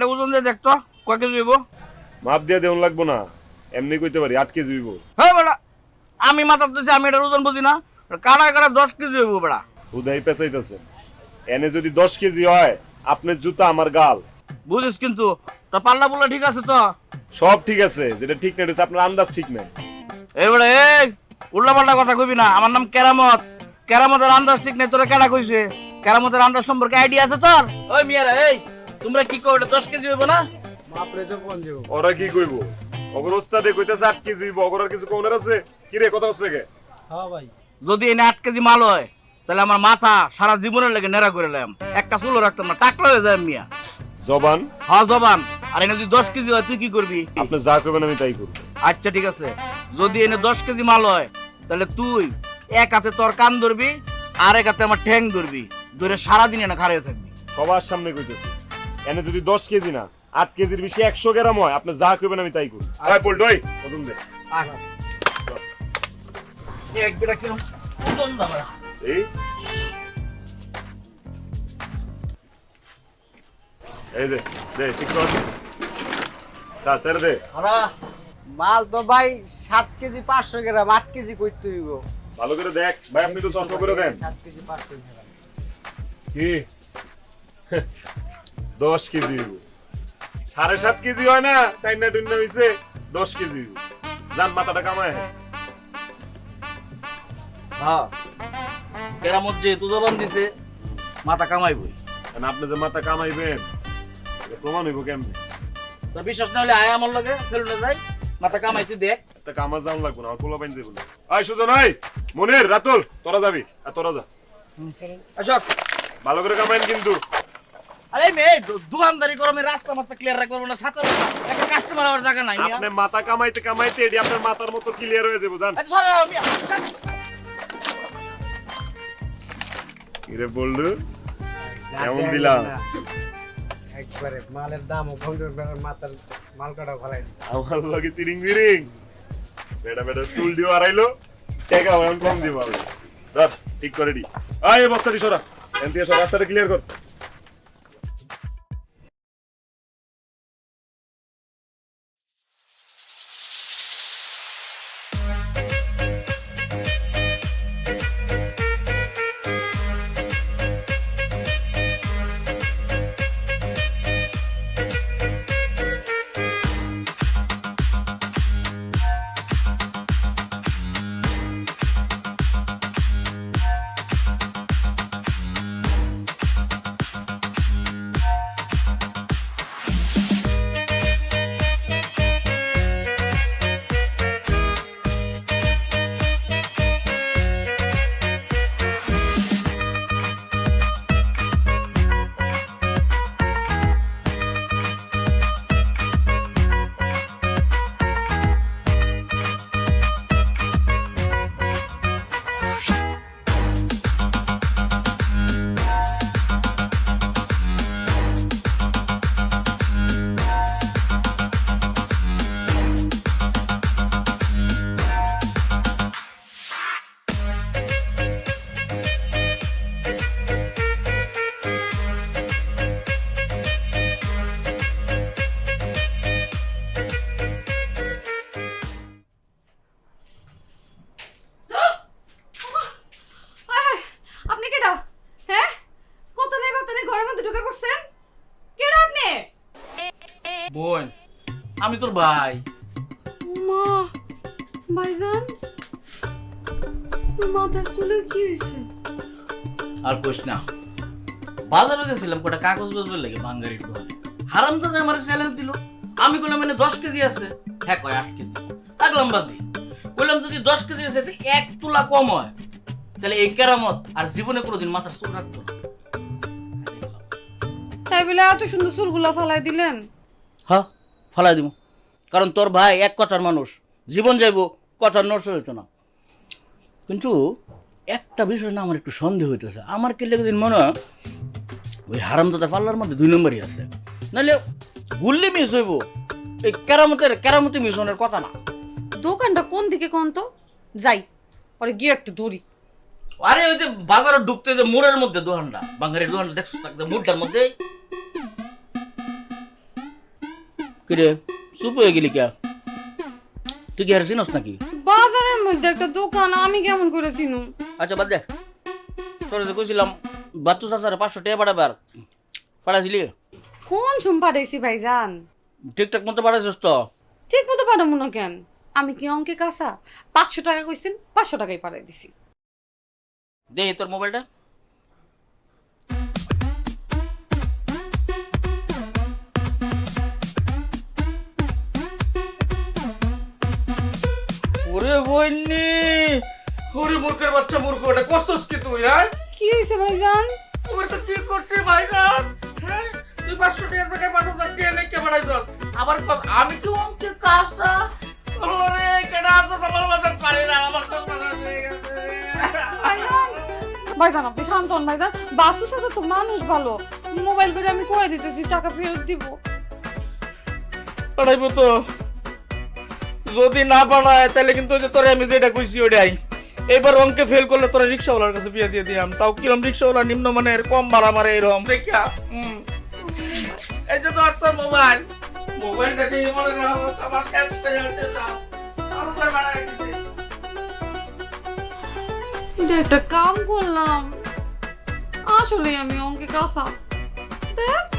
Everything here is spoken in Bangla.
এটা ওজন দিয়ে দেখতো কয় কেজি হইব? মাপ দিয়ে দেউন লাগবো না। এমনি কইতে পারি আট কেজি হইব। হ্যাঁ বেড়া আমি মাথার দিছি আমি এটার ওজন বুঝি না। কাটা কাটা দশ কেজি হইব বেড়া হুদাই পেঁচাইতেছে। এনে যদি দশ কেজি হয় আপনার জুতা আমার গাল। বুঝিস কিন্তু তো পাল্লা ঠিক আছে তো? সব ঠিক আছে যেটা ঠিক না হচ্ছে আপনার আন্দাজ ঠিক নাই এবারে এই উল্টা পাল্টা কথা কইবি না। আমার নাম কেরামত। কেরামতের আন্দাজ ঠিক নেই তোরা কেডা কইছে? কেরামতের আন্দাজ সম্পর্কে আইডিয়া আছে তোর? ওই মিয়ারা এই। তোমরা কি এটা দশ কেজি হইব না? বাপরে তো কোন যাব ওরা কি কইব? অগর ওস্তাদে কইতেছে আট কেজি হইব অগর আর কিছু কৌনের আছে? কি রে কথা হচ্ছে কে হ্যাঁ ভাই। যদি এনে আট কেজি মাল হয় তাহলে আমার মাথা সারা জীবনের লেগে নেড়া করে লাম একটা চুলো রাখতাম না টাকলা হয়ে যায় মিয়া। জবান? হ্যাঁ জবান। আর এনে যদি দশ কেজি হয় তুই কি করবি? আপনি যা করবেন আমি তাই করব। আচ্ছা ঠিক আছে। যদি এনে দশ কেজি মাল হয় তাহলে তুই এক হাতে তোর কান ধরবি আর এক হাতে আমার ঠ্যাং ধরবি। ধরে সারাদিন এনে খাড়িয়ে থাকবি। সবার সামনে কইতেছি। এনে যদি দশ কেজি না আট কেজির বেশি একশো গ্রাম হয় আপনি যা করবেন আমি তাই করব আয় পল্টই ওজন দে। এক বেটা কিরম? ওজন দাও এই। এই দে দে ঠিক কর তা ছেড়ে দে। মাল তো ভাই সাত কেজি পাঁচশো গ্রাম আট কেজি করতে হইব। ভালো করে দেখ ভাই আপনি তো চশমা করে দেন। সাত কেজি পাঁচশো গ্রাম। কি? দশ কেজি। সাড়ে সাত কেজি হয় না তাই না টুন্না হইছে? দশ কেজি। যান মাথাটা কামায়। হ্যাঁ কেরামত যেহেতু জবান দিছে মাথা কামাইবই। আপনি যে মাথা কামাইবেন প্রমাণ হইব কেমনে? তো বিশ্বাস না হলে আয় আমার লগে সেলুনে যাই মাথা কামাইতে দেখ। একটা কামা যাওয়ান লাগবো না আমার পোলা পাইন যাব না আয় সুজন আই মনির রাতুল তোরা যাবি। আর তোরা যা। অশোক ভালো করে কামাইন কিন্তু। আরে মেয়ে দোকানদারি করো আমি রাস্তা মাথা ক্লিয়ার রাখব না সাথে একটা কাস্টমার আমার জায়গা নাই আপনি মাথা কামাইতে কামাইতে এটি আপনার মাথার মতো ক্লিয়ার হয়ে যাব জান। আচ্ছা সরে যাও মিয়া। বললু কেমন দিলাম? একবারে মালের দাম ও মাথার মাল কাটা ভালাই আমার লগে তিরিং বিরিং বেটা বেটা চুল দিও আড়াইলো টাকা কম দিব আমি। ঠিক করে দি। আয় বস্তাটি সরা। এন থেকে সব রাস্তাটা ক্লিয়ার কর। আমি তোর ভাই। মা ভাইজান মাথার চুলের কি হয়েছে? আর না বাজারে গেছিলাম কটা কাগজ লাগে দোকানে। আমার চ্যালেঞ্জ দিল। আমি কইলাম মানে দশ কেজি আছে। হ্যাঁ কয় আট কেজি। বাজি। বললাম যদি দশ কেজি আছে তো এক তুলা কম হয় তাহলে এই কেরামত আর জীবনে কোনোদিন মাথার চুল রাখতো না। তাই বলে এত সুন্দর চুলগুলা ফালাই দিলেন? হ্যাঁ ফালাই দিব কারণ তোর ভাই এক কথার মানুষ। জীবন যাইব কথার নষ্ট হইতো না। কিন্তু একটা বিষয় না আমার একটু সন্দেহ হইতেছে। আমার কেলে দিন মনে হয় ওই হারামদাদা পাল্লার মধ্যে দুই নম্বরই আছে। নাহলে গুল্লি মিস হইব। এই কেরামতের কেরামতি মিস হওয়ার কথা না। দোকানটা কোন দিকে কোন তো? যাই পরে গিয়ে একটু দৌড়ি আরে ওই যে বাজারে ঢুকতে যে মোড়ের মধ্যে দোকানটা বাঙালির দোকানটা দেখছ? মুডটার মধ্যে কিরে চুপ হয়ে গেলি কে? তুই কি আর চিনস নাকি? বাজারের মধ্যে একটা দোকান আমি কেমন করে চিনু? আচ্ছা বাদ দে। তোর যে কইছিলাম বাচ্চু চাচারে পাঁচশো টাকা পাঠাবে আর। পাঠাইছিলি? কোন সুম পাঠাইছি ভাইজান? ঠিকঠাক মতো পাঠাইছিস তো? ঠিক মতো পাঠাবো না কেন? আমি কি অঙ্কে কাঁচা? পাঁচশো টাকা কইছেন পাঁচশো টাকাই পাঠাই দিছি। দে তোর মোবাইলটা। ওরে মূর্খের বাচ্চা মূর্খ ওটা করছস কি তুই হ্যাঁ? কি হয়েছে ভাইজান? তো কি করছে ভাইজান? হ্যাঁ? তুই পাঁচশো টাকা পাঁচ হাজার টাকা লেখকে বাড়াইছস আবার আমি কি অঙ্কে কাজটা রে কেডা আছে আমার বাজার পারে না আমার তো হয়ে গেছে। ভাইজান ভাইজান আপনি শান্ত হন ভাইজান। বাসু সাথে তো মানুষ ভালো। মোবাইল করে আমি কয়ে দিতেছি টাকা ফেরত দিব। পাঠাইবো তো। যদি না পাঠায় তাহলে কিন্তু যে তোরে আমি যেটা কইছি ওটাই এবার অঙ্কে ফেল করলে তোরা রিক্সাওয়ালার কাছে বিয়ে দিয়ে দিয়াম। তাও কিরম রিক্সাওয়ালা নিম্ন মানের কম ভাড়া মারে এরকম। দেখিয়া? এই যে তোর তোর মোবাইল। মোবাইলটা দিয়ে মনে করো আমার ক্যাশ করে হচ্ছে যাও আরও এটা একটা কাম করলাম। আসলে আমি অঙ্কে কাঁচা। দেখ।